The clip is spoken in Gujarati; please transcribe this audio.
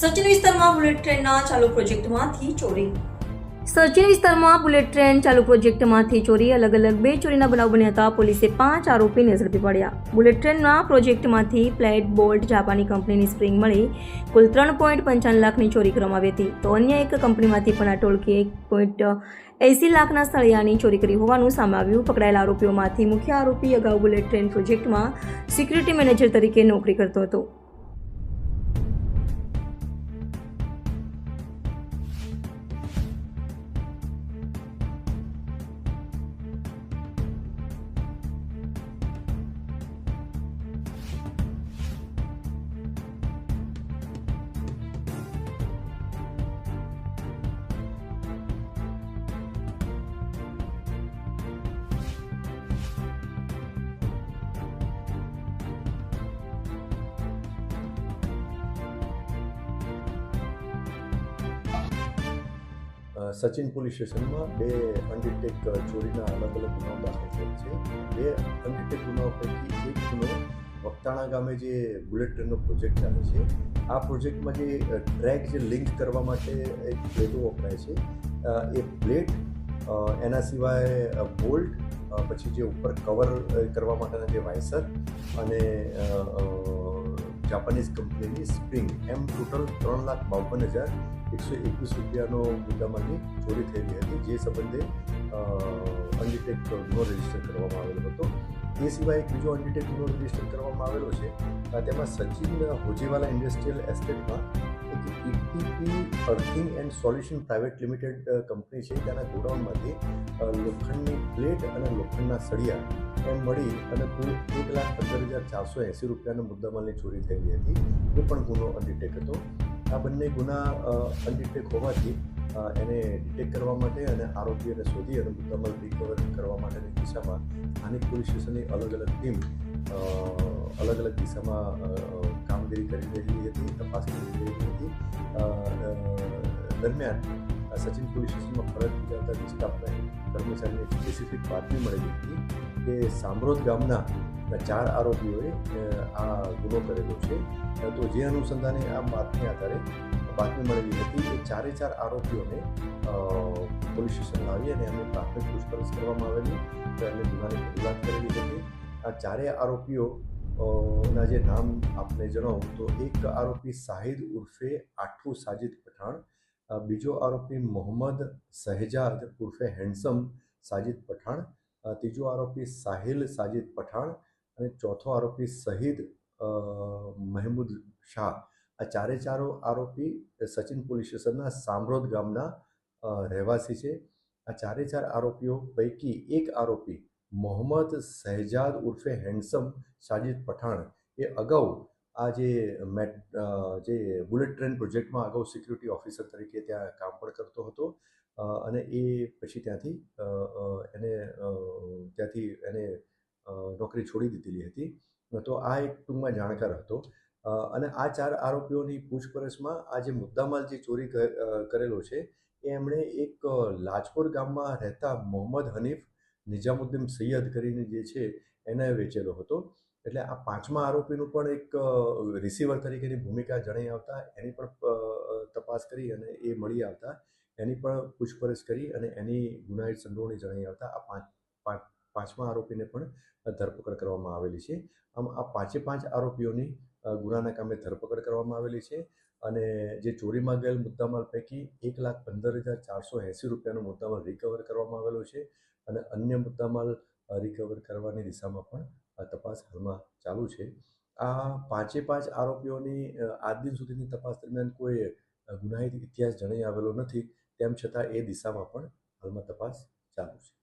સચિન વિસ્તારમાં બુલેટ ટ્રેનના ચાલુ પ્રોજેક્ટમાંથી ચોરી. સચિન વિસ્તારમાં બુલેટ ટ્રેન ચાલુ પ્રોજેક્ટમાંથી ચોરી. અલગ અલગ બે ચોરીના બનાવ બન્યા હતા. પોલીસે પાંચ આરોપીને ઝડપી પડ્યા. બુલેટ ટ્રેનના પ્રોજેક્ટમાંથી ફ્લેટ, બોલ્ટ, જાપાની કંપનીની સ્પ્રિંગ મળી. કુલ ત્રણ પોઈન્ટ પંચાવન લાખની ચોરી કરવામાં આવી હતી. તો અન્ય એક કંપનીમાંથી પણ આ ટોળકી એક પોઈન્ટ એંસી લાખના સળિયાની ચોરી કરી હોવાનું સામે આવ્યું. પકડાયેલા આરોપીઓમાંથી મુખ્ય આરોપી અગાઉ બુલેટ ટ્રેન પ્રોજેક્ટમાં સિક્યુરિટી મેનેજર તરીકે નોકરી કરતો હતો. સચિન પોલીસ સ્ટેશનમાં બે અનડિટેક ચોરીના અલગ અલગ ગુનાઓ દાખલ થયેલ છે. બે અનડિટેક ગુનાઓ પૈકી એક ગુનો વક્તાણા ગામે જે બુલેટ ટ્રેનનો પ્રોજેક્ટ ચાલે છે. આ પ્રોજેક્ટમાં જે ટ્રેક જે લિંક કરવા માટે એક પ્લેટો વપરાય છે. એ પ્લેટ એના સિવાય બોલ્ટ પછી જે ઉપર કવર કરવા માટેના જે વાયસર અને જાપાનીઝ કંપનીની સ્પ્રિંગ એમ ટોટલ ત્રણ લાખ બાવન હજાર એકસો એકવીસ રૂપિયાનો મુદ્દામાંની ચોરી થયેલી હતી, જે સંબંધે અનડિટેક ગુનો રજિસ્ટર કરવામાં આવેલો હતો. એ સિવાય એક બીજો અનડિટેક ગુનો રજિસ્ટર કરવામાં આવેલો છે. તેમાં Sachin, Hojiwala industrial એસ્ટેટમાં ETP earthing and solution private limited company છે તેના ગોડાઉનમાંથી લોખંડની પ્લેટ અને લોખંડના સળિયા એમ મળી અને કુલ એક લાખ પંદર હજાર ચારસો એંસી રૂપિયાના મુદ્દામાલની ચોરી થયેલી હતી. એ પણ ગુનો અનડિટેક હતો. આ બંને ગુના અનડિટેક હોવાથી એને ડિટેક કરવા માટે અને આરોપીઓને શોધી અને મુદ્દામાલ રિકવર કરવા માટેની દિશામાં સ્થાનિક પોલીસ સ્ટેશનની અલગ અલગ ટીમ અલગ અલગ દિશામાં કામગીરી કરી રહેલી હતી તપાસ કરી રહેલી હતી. દરમિયાન સચિન પોલીસ સ્ટેશનમાં ફરજ બજાવતા વિસ્તારના કર્મચારીને સ્પેસિફિક બાતમી મળેલી હતી કે સાંભરોદ ગામના ચાર આરોપીઓએ આ ગુનો કરેલો છે. તો જે અનુસંધાને આ બાતમી આધારે બાતમી મળેલી હતી એ ચારે ચાર આરોપીઓને પોલીસ સ્ટેશન લાવી અને એમને પ્રાથમિક પૂછપરછ કરવામાં આવેલી. તો એમને ગુનાની રજૂઆત કરેલી હતી. આ ચારેય આરોપીઓ ના જે નામ આપને જણાવું, તો એક આરોપી શાહિદ ઉર્ફે આઠુ સાજિદ પઠાણ બીજો આરોપી મોહમ્મદ શહેજાદ ઉર્ફે હેન્ડસમ સાજિદ પઠાણ ત્રીજો આરોપી સાહિલ સાજિદ પઠાણ અને ચોથો આરોપી શહીદ મહેમૂદ શાહ. આ ચારે ચારો આરોપી સચિન પોલીસ સ્ટેશનના સામરોદ ગામના રહેવાસી છે. આ ચારે ચાર આરોપીઓ પૈકી એક આરોપી મોહમ્મદ શહેજાદ ઉર્ફે હેન્ડસમ સાજિદ પઠાણ એ અગાઉ આ જે મેટ જે બુલેટ ટ્રેન પ્રોજેક્ટમાં અગાઉ સિક્યુરિટી ઓફિસર તરીકે ત્યાં કામ પણ કરતો હતો. અને એ પછી ત્યાંથી એને ત્યાંથી એને નોકરી છોડી દીધેલી હતી. તો આ એક ટૂંકમાં જાણકાર હતો. અને આ ચાર આરોપીઓની પૂછપરછમાં આ જે મુદ્દામાલ જે ચોરી કરેલો છે, એ એમણે એક લાજપોર ગામમાં રહેતા મોહમ્મદ હનીફ નિજામુદ્દીન સૈયદ કરીને જે છે, એને વેચેલો હતો. એટલે આ પાંચમા આરોપીનું પણ એક રિસીવર તરીકેની ભૂમિકા જણાઈ આવતા, એની પણ તપાસ કરી અને એ મળી આવતા. એની પણ પૂછપરછ કરી અને એની ગુનાહિત સંડોવણી જણાઈ આવતા. આ પાંચ પાંચ, પાંચમા આરોપીને પણ ધરપકડ કરવામાં આવેલી છે. આમ આ પાંચે પાંચ આરોપીઓની ગુનાના કામે ધરપકડ કરવામાં આવેલી છે અને જે ચોરીમાં ગયેલ મુદ્દામાલ પૈકી એક લાખ પંદર હજાર ચારસો એંસી રૂપિયાનો મુદ્દામાલ રિકવર કરવામાં આવેલો છે અને અન્ય મુદ્દામાલ રિકવર કરવાની દિશામાં પણ તપાસ હાલમાં ચાલુ છે. આ પાંચે પાંચ આરોપીઓની આજ દિન સુધીની તપાસ દરમિયાન કોઈ ગુનાહિત ઇતિહાસ જણાઈ આવેલો નથી. તેમ છતાં એ દિશામાં પણ હાલમાં તપાસ ચાલુ છે.